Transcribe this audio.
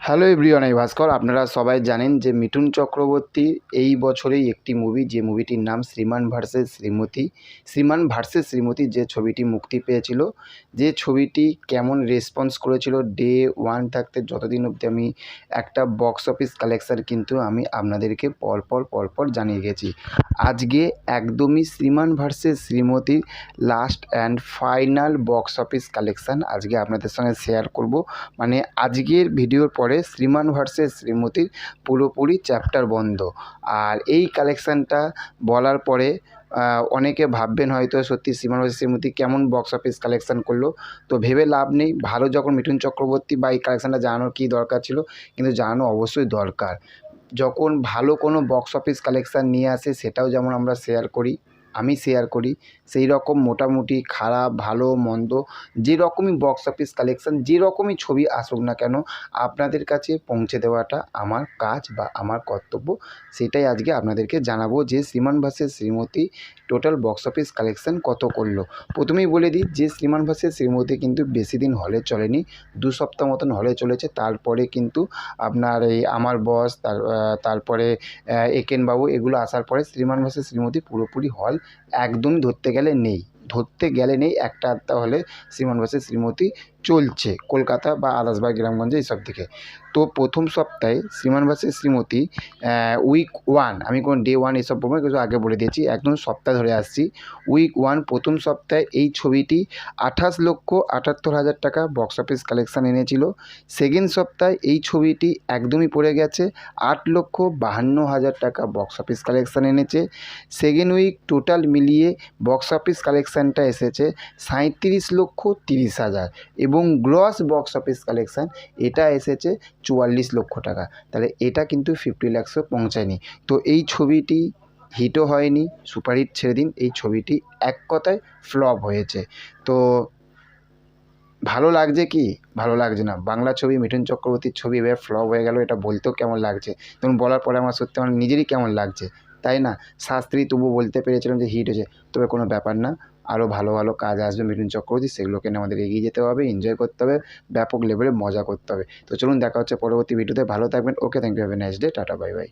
Hello everyone আমি ভাস্কর। আপনারা সবাই জানেন যে মিঠুন চক্রবর্তী এই বছরেই একটি মুভি যে মুভিটির নাম শ্রীমান ভার্সেস শ্রীমতী। শ্রীমান ভার্সেস শ্রীমতী যে ছবিটি মুক্তি পেয়েছিল, যে ছবিটি কেমন রেসপন্স করেছিল ডে ওয়ান থাকতে যতদিন অবধি আমি একটা বক্স অফিস কালেকশান কিন্তু আমি আপনাদেরকে পরপর পরপর জানিয়ে গেছি। আজকে একদমই Shriman versus শ্রীমতীর last and final box office collection আজকে আপনাদের সঙ্গে শেয়ার করব। মানে আজকের ভিডিওর পরে শ্রীমান ভার্সেস শ্রীমতীর পুরোপুরি চ্যাপ্টার বন্ধ। আর এই কালেকশানটা বলার পরে অনেকে ভাববেন হয়তো সত্যি শ্রীমান শ্রীমতী কেমন বক্স অফিস কালেকশান করল। তো ভেবে লাভ নেই। ভালো যখন মিঠুন চক্রবর্তী বা এই কালেকশানটা জানানোর কী দরকার ছিল? কিন্তু জানানো অবশ্যই দরকার। যখন ভালো কোনো বক্স অফিস কালেকশান নিয়ে আসে, সেটাও যেমন আমরা শেয়ার করি আমি শেয়ার করি। সেই রকম মোটামুটি খারাপ, ভালো, মন্দ, যে রকমই বক্স অফিস কালেকশান যে রকমই ছবি আসুক না কেন, আপনাদের কাছে পৌঁছে দেওয়াটা আমার কাজ বা আমার কর্তব্য। সেটাই আজকে আপনাদেরকে জানাব যে Shriman ভাসের Shrimati total box office collection কত করল। প্রথমেই বলে দিই যে শ্রীমান ভাসের শ্রীমতী কিন্তু বেশি দিন হলে চলেনি, দু সপ্তাহ মতন হলে চলেছে। তারপরে কিন্তু আপনার এই আমার বস তার তারপরে একেনবাবু এগুলো আসার পরে শ্রীমান ভার্সেস শ্রীমতী পুরোপুরি হল একদমই ধরতে গেলে নেই। ধরতে গেলে নেই, একটা আধটা হলে শ্রীমান শ্রীমতী চলছে, কলকাতা বা আদাসবাগ গ্রামগঞ্জে এইসব দিকে। তো প্রথম সপ্তাহে Shriman versus Shrimati week one আমি কোন ডে ওয়ান এসব বলব কিছু আগে বলে দিয়েছি, একদম সপ্তাহ ধরে আসছি। উইক ওয়ান প্রথম সপ্তাহে এই ছবিটি আঠাশ লক্ষ আটাত্তর হাজার টাকা বক্স অফিস কালেকশান এনেছিল। সেকেন্ড সপ্তাহে এই ছবিটি একদমই পড়ে গেছে, আট লক্ষ বাহান্ন হাজার টাকা বক্স অফিস কালেকশান এনেছে। সেকেন্ড উইক টোটাল মিলিয়ে বক্স অফিস কালেকশানটা এসেছে সাঁত্রিশ লক্ষ তিরিশ হাজার এবং গ্রস বক্স অফিস কালেকশান এটা এসেছে চুয়াল্লিশ লক্ষ টাকা। তাহলে এটা কিন্তু ফিফটি ল্যাক্সও পৌঁছায়নি। তো এই ছবিটি হিটও হয়নি সুপারহিট ছেড়ে দিন, এই ছবিটি এক কথায় ফ্লপ হয়েছে। তো ভালো লাগছে কি? ভালো লাগছে না। বাংলা ছবি, মিঠুন চক্রবর্তীর ছবি এবার ফ্লপ হয়ে গেল, এটা বলতেও কেমন লাগছে? তখন বলার পরে আমার সত্যি আমার নিজেরই কেমন লাগছে? তাই না? শাস্ত্রী তবু বলতে পেরেছিলাম যে হিট হয়েছে। তবে কোনো ব্যাপার না। আরও ভালো ভালো কাজ আসবে মিঠুন চক্রবর্তী, সেগুলোকে নিয়ে আমাদের এগিয়ে যেতে হবে এনজয় করতে হবে, ব্যাপক লেভেলে মজা করতে হবে। তো চলুন দেখা হচ্ছে পরবর্তী ভিডিওতে ভালো থাকবেন okay thank you have a nice day tata bye bye